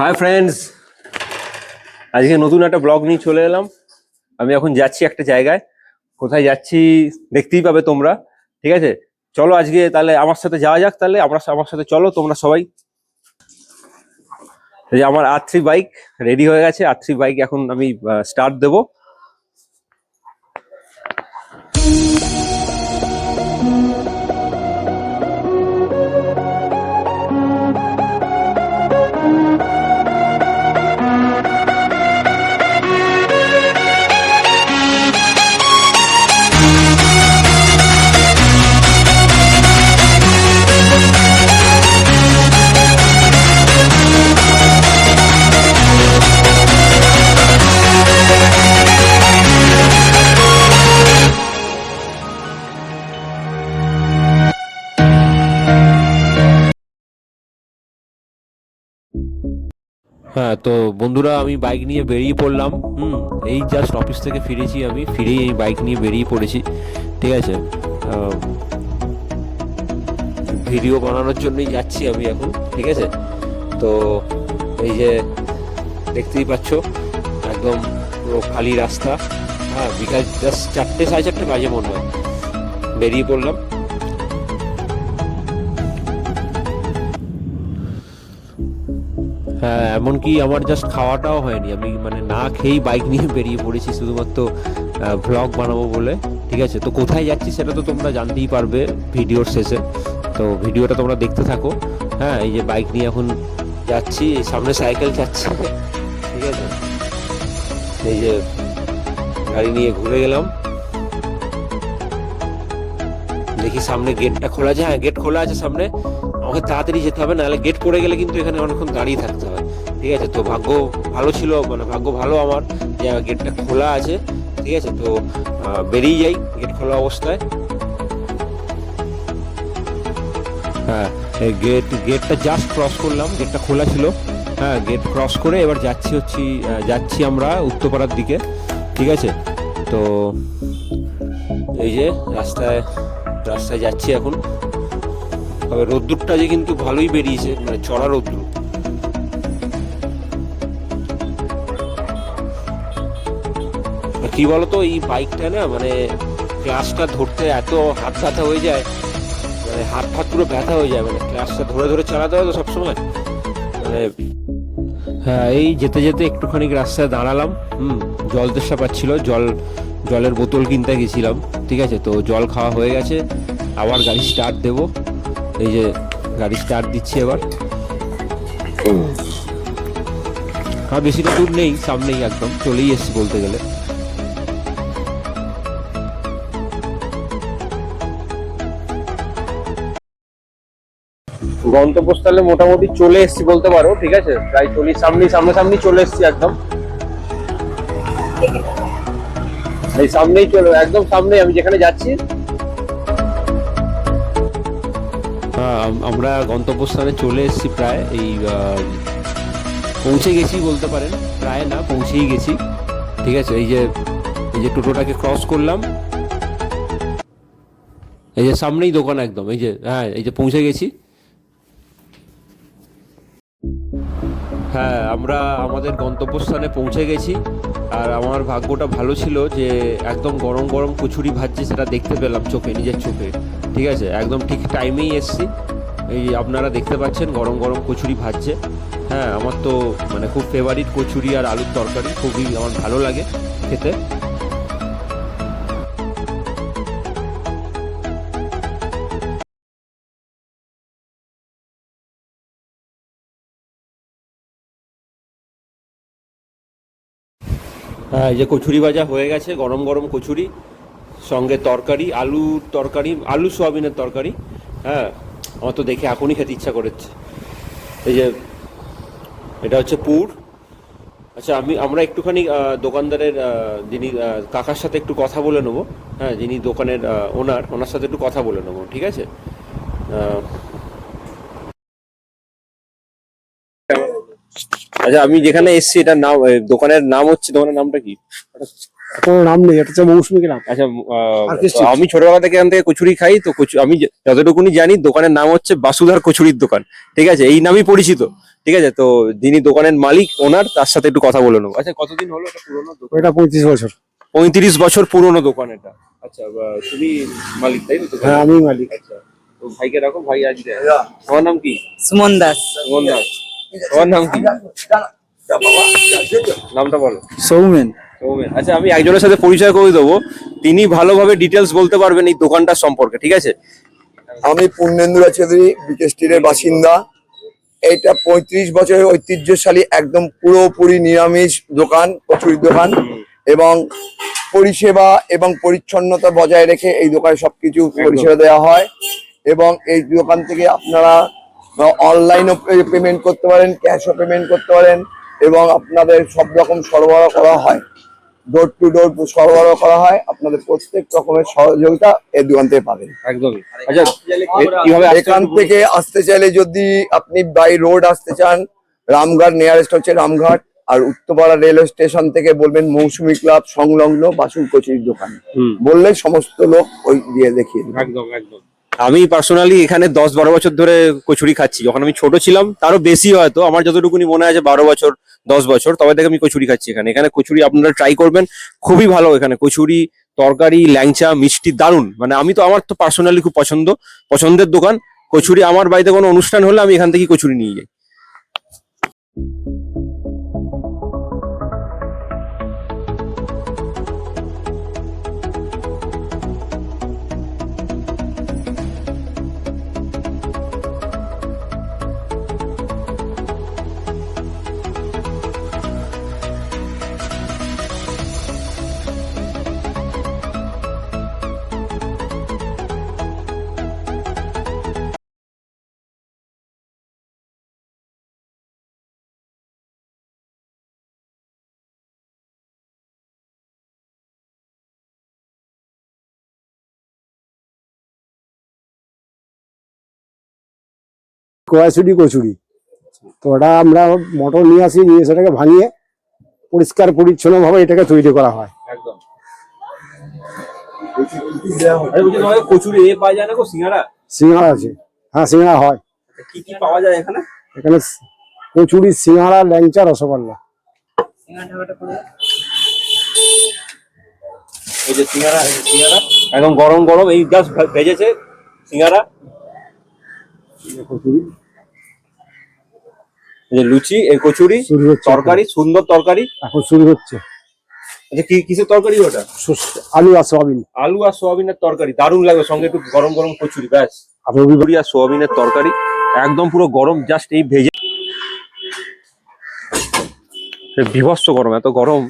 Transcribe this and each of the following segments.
Hi friends আজকে নতুন একটা ব্লগ নিয়ে চলে এলাম। আমি এখন যাচ্ছি একটা জায়গায়। কোথায় যাচ্ছি দেখতেই পাবে তোমরা, ঠিক আছে? চলো আজকে তাহলে আমার সাথে যাওয়া যাক তাহলে। আমরা আমার সাথে চলো, তোমরা সবাই। যে আমার আর্থ্রি বাইক রেডি হয়ে গেছে। আর্থ্রি বাইক এখন আমি স্টার্ট দেবো। হ্যাঁ তো বন্ধুরা, আমি বাইক নিয়ে বেরিয়ে পড়লাম। হুম, এই জাস্ট অফিস থেকে ফিরেছি আমি। ফিরেই এই বাইক নিয়ে বেরিয়ে পড়েছি। ঠিক আছে? ভিডিও বানানোর জন্যই যাচ্ছি আমি এখন। ঠিক আছে? তো এই যে দেখতেই পাচ্ছ, একদম পুরো খালি রাস্তা। হ্যাঁ বিকাল জাস্ট চারটে, সাড়ে চারটে বাজে মনে হয়। বেরিয়ে পড়লাম। এমনকি আমার জাস্ট খাওয়াটাও হয়নি। আমি মানে না খেয়েই বাইক নিয়ে বেরিয়ে পড়েছি, শুধুমাত্র ভ্লগ বানাবো বলে। ঠিক আছে? তো কোথায় যাচ্ছি সেটা তো তোমরা জানতেই পারবে ভিডিওর শেষে। তো ভিডিওটা তোমরা দেখতে থাকো। হ্যাঁ এই যে বাইক নিয়ে এখন যাচ্ছি সামনে সাইকেল যাচ্ছে ঠিক আছে? এই যে গাড়ি নিয়ে ঘুরে গেলাম। দেখি সামনে গেটটা খোলা আছে হ্যাঁ গেট খোলা আছে সামনে। আমাকে তাড়াতাড়ি যেতে হবে, নাহলে গেট পড়ে গেলে কিন্তু এখানে অনেকক্ষণ দাঁড়িয়ে থাকতে হবে। ঠিক আছে, তো ভাগ্য ভালো ছিল মানে ভাগ্য ভালো আমার যে গেটটা খোলা আছে, ঠিক আছে, তো বেরিয়ে যাই গেট খোলা অবস্থায়। হ্যাঁ গেট গেটটা জাস্ট ক্রস করলাম গেটটা খোলা ছিল। হ্যাঁ গেট ক্রস করে এবার যাচ্ছি হচ্ছি যাচ্ছি আমরা উত্তরপাড়ার দিকে, ঠিক আছে? তো, এই যে রাস্তায় রাস্তায় যাচ্ছি এখন। তবে রোদ্দুরটা যে কিন্তু ভালোই বেরিয়েছে মানে চড়া রোদ্দুর। কি বলতো, এই বাইকটা না মানে ক্লাসটা ধরতে এত হাত ব্যথা হয়ে যায় মানে হাত ফাত পুরো ব্যথা হয়ে যায় মানে ক্লাসটা ধরে ধরে চালাতে হয় তো সবসময়। মানে হ্যাঁ এই যেতে যেতে একটুখানি রাস্তায় দাঁড়ালাম, হুম, জল তেষ্টা পাচ্ছিল, জল, জলের বোতল কিনতে গেছিলাম, ঠিক আছে? তো জল খাওয়া হয়ে গেছে, আবার গাড়ি স্টার্ট দেবো। এই যে গাড়ি স্টার্ট দিচ্ছি এবার। হ্যাঁ বেশিটা দূর নেই সামনেই একদম চলেই এসছি বলতে গেলে। গন্তব্যস্থলে মোটামুটি চলে এসছি বলতে পারো ঠিক আছে? প্রায় চল্লিশ সামনে সামনাসামনি চলে এসছি একদম। এই সামনেই চলে একদম সামনে আমি যেখানে যাচ্ছি আমরা গন্তব্যস্থানে চলে এসেছি প্রায়, এই পৌঁছে গেছি বলতে পারেন। প্রায় না, পৌঁছেই গেছি। ঠিক আছে, এই যে এই যে টোটোটাকে ক্রস করলাম। এই যে সামনেই দোকান একদম, এই যে হ্যাঁ এই যে পৌঁছে গেছি। হ্যাঁ আমরা আমাদের গন্তব্যস্থানে পৌঁছে গেছি। আর আমার ভাগ্যটা ভালো ছিল যে, একদম গরম গরম কচুরি ভাজছে, সেটা দেখতে পেলাম চোখে, নিজের চোখে। ঠিক আছে? একদম ঠিক টাইমেই এসছি। এই আপনারা দেখতে পাচ্ছেন গরম গরম কচুরি ভাজছে। হ্যাঁ আমার তো মানে খুব ফেভারিট কচুরি আর আলুর তরকারি, খুবই আমার ভালো লাগে খেতে। হ্যাঁ এই যে কচুরি ভাজা হয়ে গেছে, গরম গরম কচুরি। সঙ্গে তরকারি আলুর তরকারি, আলু সোয়াবিনের তরকারি হ্যাঁ আমার তো দেখে এখনই খেতে ইচ্ছা করেছে। এই যে, এটা হচ্ছে পুর। আচ্ছা আমি, আমরা একটুখানি দোকানদারের যিনি কাকার সাথে একটু কথা বলে নেব। হ্যাঁ যিনি দোকানের ওনার ওনার সাথে একটু কথা বলে নেব, ঠিক আছে? আচ্ছা আমি যেখানে এসেছি, এটার নাম দোকানের নাম হচ্ছে, দোকানের নামটা কি? কোনো নাম নেই এটা হচ্ছে মৌসুমী গ্রাম আচ্ছা আমি ছোটবেলা থেকে এখান থেকে কচুরি খাই তো কচু- আমি যতটুকুনি জানি দোকানের নাম হচ্ছে বাসুধার কচুরির দোকান। ঠিক আছে? এই নামই পরিচিত। ঠিক আছে? তো যিনি দোকানের মালিক ওনার তার সাথে একটু কথা বলে নেব। আচ্ছা কতদিন হলো এটা পুরোনো দোকান? এটা পঁয়ত্রিশ বছর। পঁয়ত্রিশ বছর পুরোনো দোকান এটা। আচ্ছা তুমি মালিক তাই তো? হ্যাঁ আমি মালিক। আচ্ছা তো ভাইকে রাখো ভাই আজকে তোমার নাম কি? সুমন দাস। সুমন দাস। তোমার নাম কি? নামটা বলো। সৌমেন। সৌমেন। আচ্ছা আমি একজনের সাথে পরিচয় করে দেবো। তিনি ভালোভাবে ডিটেলস বলতে পারবেন এই দোকানটার সম্পর্কে ঠিক আছে? আমি পূর্ণেন্দুরা চৌধুরী বিকে স্ট্রিটের বাসিন্দা। এটা পঁয়ত্রিশ বছরের ঐতিহ্যশালী একদম পুরোপুরি নিরামিষ দোকান কচুরির দোকান এবং পরিষেবা এবং পরিচ্ছন্নতা বজায় রেখে এই দোকানে সবকিছু পরিষেবা দেওয়া হয় এবং এই দোকান থেকে আপনারা অনলাইনও পেমেন্ট করতে পারেন ক্যাশও পেমেন্ট করতে পারেন এবং আপনাদের সব রকম সরবরাহ করা হয়। ডোর টু ডোর সরবরাহ করা হয়। আপনাদের প্রত্যেক রকমের সহযোগিতা এই দোকান থেকে পাবেন। একদমই। আচ্ছা এখান থেকে আসতে চাইলে যদি আপনি বাই রোড আসতে চান রামঘাট নিয়ারেস্ট হচ্ছে রামঘাট আর উত্তরপাড়া রেলওয়ে স্টেশন থেকে বলবেন মৌসুমী ক্লাব সংলগ্ন বাসুর কচুরির দোকান। হুম, বললে সমস্ত লোক ওই দিয়ে দেখিয়ে একদম একদম। আমি পার্সোনালি এখানে দশ বারো বছর ধরে কচুরি খাচ্ছি। যখন আমি ছোট ছিলাম, তারও বেশি হয়তো, আমার যতটুকুনি মনে আছে বারো বছর, দশ বছর, তবে থেকে আমি কচুরি খাচ্ছি এখানে। এখানে কচুরি আপনারা ট্রাই করবেন, খুবই ভালো এখানে। কচুরি, তরকারি, ল্যাংচা, মিষ্টি, দারুণ। মানে আমি তো, আমার তো পার্সোনালি খুব পছন্দ, পছন্দের দোকান। কচুরি আমার বাড়িতে কোনো অনুষ্ঠান হলে আমি এখান থেকে কচুরি নিয়ে যাই। কয়াশুটি কচুরি। তো ওটা আমরা মটর নিয়ে আসি নিয়ে সেটাকে ভাঙিয়ে পরিষ্কার পরিচ্ছন্ন ভাবে এটাকে তৈরি করা হয়। একদম। কচুরি এ পাওয়া যায় না গো? সিঙ্গারা? আছে। হ্যাঁ হয়। কি কি পাওয়া যায় এখানে? এখানে কচুরি ল্যাংচা রসগোল্লা। এই যে সিঙ্গারা সিঙ্গারা। একদম গরম গরম। এই জাস্ট ভেজেছে সিঙ্গারা। কচুরি। যে লুচি এই কচুরি তরকারি সুন্দর তরকারি। এখন শুরু হচ্ছে। আচ্ছা কি কিসের তরকারি ওটা? আলু আর সোয়াবিন। আলু আর সোয়াবিনের তরকারি দারুণ লাগবে সঙ্গে একটু গরম গরম কচুরি ব্যাস। আর রবিবার আর সোয়াবিনের তরকারি একদম পুরো গরম জাস্ট এই ভেজে বিভৎস গরম এত গরম।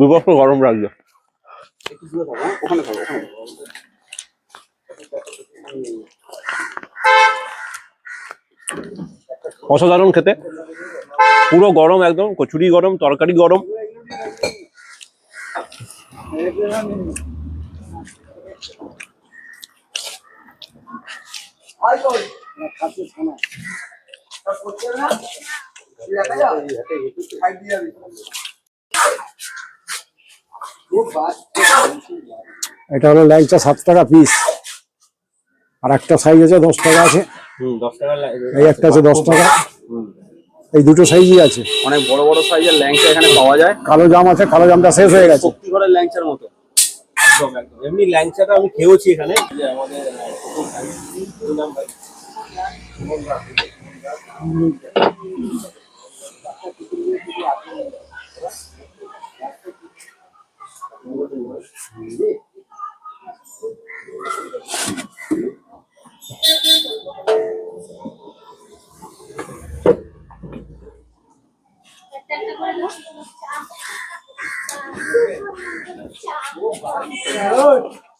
বিভৎস গরম লাগছে অসাধারণ খেতে। পুরো গরম একদম কচুরি গরম তরকারি গরম। এটা হলো ল্যাংচা সাত টাকা পিস আর একটা সাইজ আছে দশ টাকা আছে। এই একটা আছে দশ টাকা। এই দুটো সাইজই আছে। অনেক বড় বড় সাইজের ল্যাংচা এখানে পাওয়া যায়। কালো জাম আছে কালো জামটা শেষ হয়ে গেছে। শক্তিগড়ের ল্যাংচার মতো। এমনি ল্যাংচাটা আমি খেয়েওছি এখানে। আমাদের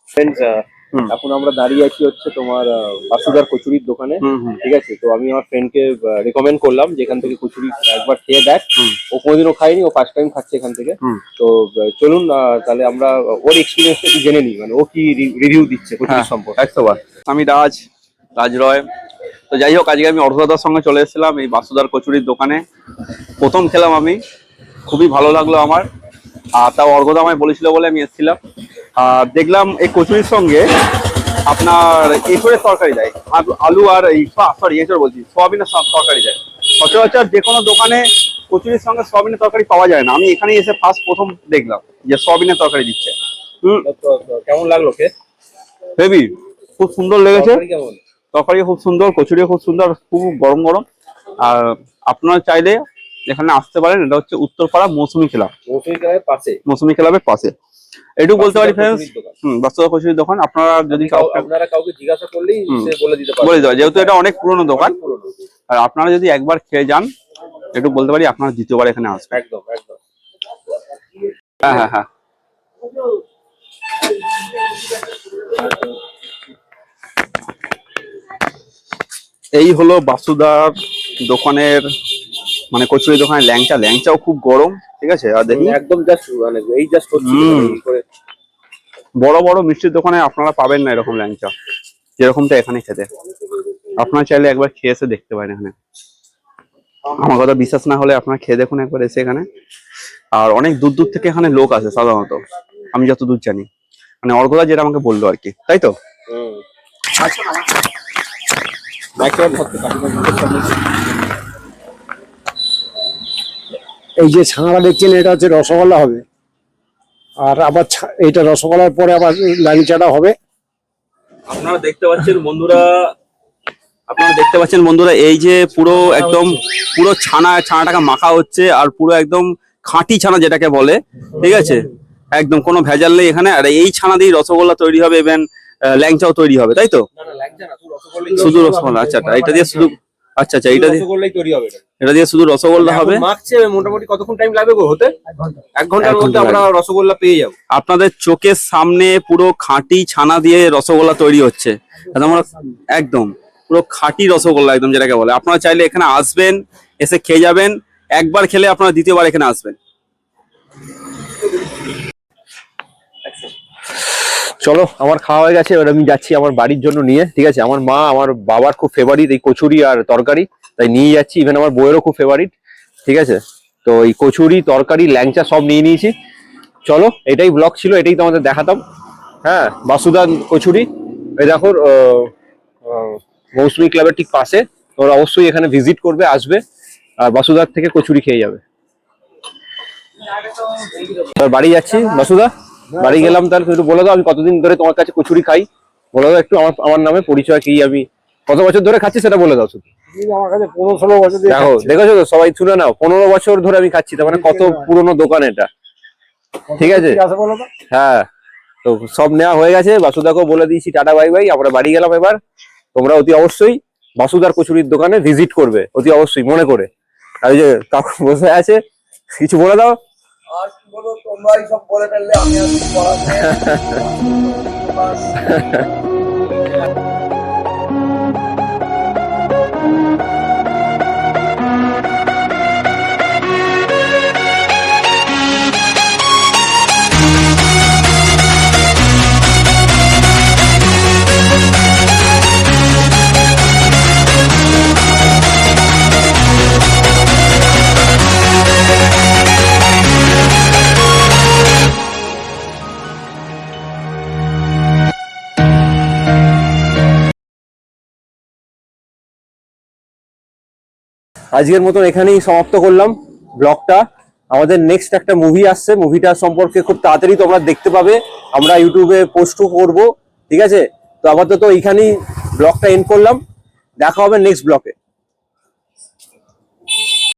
Friends। এখন আমরা দাঁড়িয়ে আছি হচ্ছে তোমার বাসুদার কচুরির দোকানে। ঠিক আছে? তো আমি আমার ফ্রেন্ডকে রেকমেন্ড করলাম যেখান থেকে কচুরি একবার খেয়ে দেখ। ও কোনোদিনও খায়নি ও ফার্স্ট টাইম খাচ্ছে এখান থেকে। তো চলুন তাহলে আমরা ওর এক্সপিরিয়েন্সটা একটু জেনে নিই। মানে ও কি রিভিউ দিচ্ছে হ্যাঁ কচুরির সম্পর্কে একশো বার। আমি রাজ রাজ রয় তো যাই হোক আজকে আমি অর্ধদার সঙ্গে চলে এসেছিলাম এই বাসুদার কচুরির দোকানে। প্রথম খেলাম আমি। খুবই ভালো লাগল আমার। আর তাও অর্ঘদা আমায় বলেছিল বলে আমি এসেছিলাম। আর দেখলাম এই কচুরির সঙ্গে আপনার এঁচড়ের তরকারি দেয়। আলু- আর এই সরি এঁচড় বলছি সোয়াবিনের সব তরকারি দেয়। সচরাচর যে কোনো দোকানে কচুরির সঙ্গে সোয়াবিনের তরকারি পাওয়া যায় না। আমি এখানে এসে ফার্স্ট প্রথম দেখলাম যে সোয়াবিনের তরকারি দিচ্ছে। কেমন লাগল কে হেভি খুব সুন্দর লেগেছে। তরকারি খুব সুন্দর কচুরিও খুব সুন্দর খুব গরম গরম। আর আপনারা চাইলে এখানে আসতে পারেন। এটা হচ্ছে উত্তরপাড়া মৌসুমী ক্লাব। মৌসুমী ক্লাবের পাশে? মৌসুমী ক্লাবের পাশে। এটুকু বলতে পারি ফ্রেন্ডস। হুম বাস্তব কচুরির দোকান। আপনারা যদি আপনারা কাউকে জিজ্ঞাসা করলেই সে বলে দিতে পারবে। বলে দেওয়া যেহেতু এটা অনেক পুরনো দোকান আর আপনারা যদি একবার খেয়ে যান একটু বলতে পারি আপনারা দ্বিতীয়বার এখানে আসবেন। একদম একদম। হ্যাঁ হ্যাঁ হ্যাঁ। এই হলো বাসুদার দোকানের মানে কচুরি দোকানের ল্যাংচা ল্যাংচাও খুব গরম ঠিক আছে? আর দেখুন একদম জাস্ট মানে এই জাস্ট করে। বড় বড় মিষ্টির দোকানে আপনারা পাবেন না এরকম ল্যাংচা যেরকমটা এখানে খেতে। আপনারা চাইলে একবার খেয়ে এসে দেখতে পারেন এখানে। আমার কথা বিশ্বাস না হলে আপনারা খেয়ে দেখুন একবার এসে এখানে। আর অনেক দূর দূর থেকে এখানে লোক আসে সাধারণত। আমি যত দূর জানি। মানে অর্ঘদা যেটা আমাকে বলল আর কি তাই তো? হুম মাইক্রোওয়েভ ধরতে পারি এই যে ছানাটা দেখছেন এটা হচ্ছে রসগোল্লা হবে। আর আবার ছা- এইটা রসগোল্লার পরে আবার লাংচাটা হবে। আপনারা দেখতে পাচ্ছেন বন্ধুরা আপনারা দেখতে পাচ্ছেন বন্ধুরা এই যে পুরো একদম পুরো ছানা ছানাটাকে মাখা হচ্ছে আর পুরো একদম খাঁটি ছানা যেটাকে বলে ঠিক আছে? একদম কোনো ভেজাল নেই এখানে। আর এই ছানা দিয়ে রসগোল্লা তৈরি হবে ইভেন ল্যাংচাও তৈরি হবে তাই তো? না না লাগছে না শুধু রসগোল্লা আচ্ছা আচ্ছা এটা দিয়ে শুধু আচ্ছা আচ্ছা এটা দিয়ে রসগোল্লাই তৈরি হবে এটা। দিয়ে শুধু রসগোল্লা হবে? মাখছে মোটামুটি কতক্ষণ টাইম লাগবে গো হতে? এক ঘণ্টার এক মধ্যে আমরা রসগোল্লা পেয়ে যাব। আপনাদের চোখের সামনে পুরো খাঁটি ছানা দিয়ে রসগোল্লা তৈরি হচ্ছে। আমরা একদম। পুরো খাঁটি রসগোল্লা একদম যেটাকে বলে। আপনারা চাইলে এখানে আসবেন এসে খেয়ে যাবেন। একবার খেলে আপনারা দ্বিতীয়বার এখানে আসবেন। চলো, আমার খাওয়া হয়ে গেছে, এবার আমি যাচ্ছি আমার বাড়ির জন্য নিয়ে, ঠিক আছে? আমার মা, আমার বাবার খুব ফেভারিট এই কচুরি আর তরকারি, তাই নিয়ে যাচ্ছি। ইভেন আমার বইয়েরও খুব ফেভারিট ঠিক আছে? তো এই কচুরি, তরকারি, ল্যাংচা সব নিয়ে নিয়েছি। চলো, এটাই ব্লগ ছিল, এটাই তোমাদের দেখাতাম। হ্যাঁ বাসুদান কচুরি। এই দেখো মৌসুমী ক্লাবের ঠিক পাশে তোমরা অবশ্যই এখানে ভিজিট করবে, আসবে, আর বাসুদার থেকে কচুরি খেয়ে যাবে। বাড়ি যাচ্ছি। বাসুদা? বাড়ি গেলাম তাহলে একটু বলে দাও আমি কতদিন ধরে তোমার কাছে কচুরি খাই। বলে দাও একটু আমার আমার নামে পরিচয় কি আমি কত বছর ধরে খাচ্ছি সেটা বলে দাও শুধু। আমার কাছে পনেরো ষোলো বছর দেখো দেখেছ তো সবাই শুনে নাও পনেরো বছর ধরে আমি খাচ্ছি তার মানে কত পুরনো দোকান এটা। ঠিক আছে? কি আছে বলো তো? হ্যাঁ তো সব নেওয়া হয়ে গেছে বাসুদাকেও বলে দিয়েছি টাটা বাই বাই আমরা বাড়ি গেলাম এবার। তোমরা অতি অবশ্যই বাসুদার কচুরির দোকানে ভিজিট করবে অতি অবশ্যই মনে করে। আর ওই যে কাকু বসে আছে কিছু বলে দাও। তোমরাই সব বলে ফেললে আমি আর কিছু আজকের মতন এখানেই সমাপ্ত করলাম ব্লগটা। আমাদের নেক্সট একটা মুভি আসছে। মুভিটা সম্পর্কে খুব তাড়াতাড়ি তোমরা দেখতে পাবে। আমরা ইউটিউবে পোস্টও করব, ঠিক আছে? তো আপাতত এইখানেই ব্লগটা এন্ড করলাম। দেখা হবে নেক্সট ব্লগে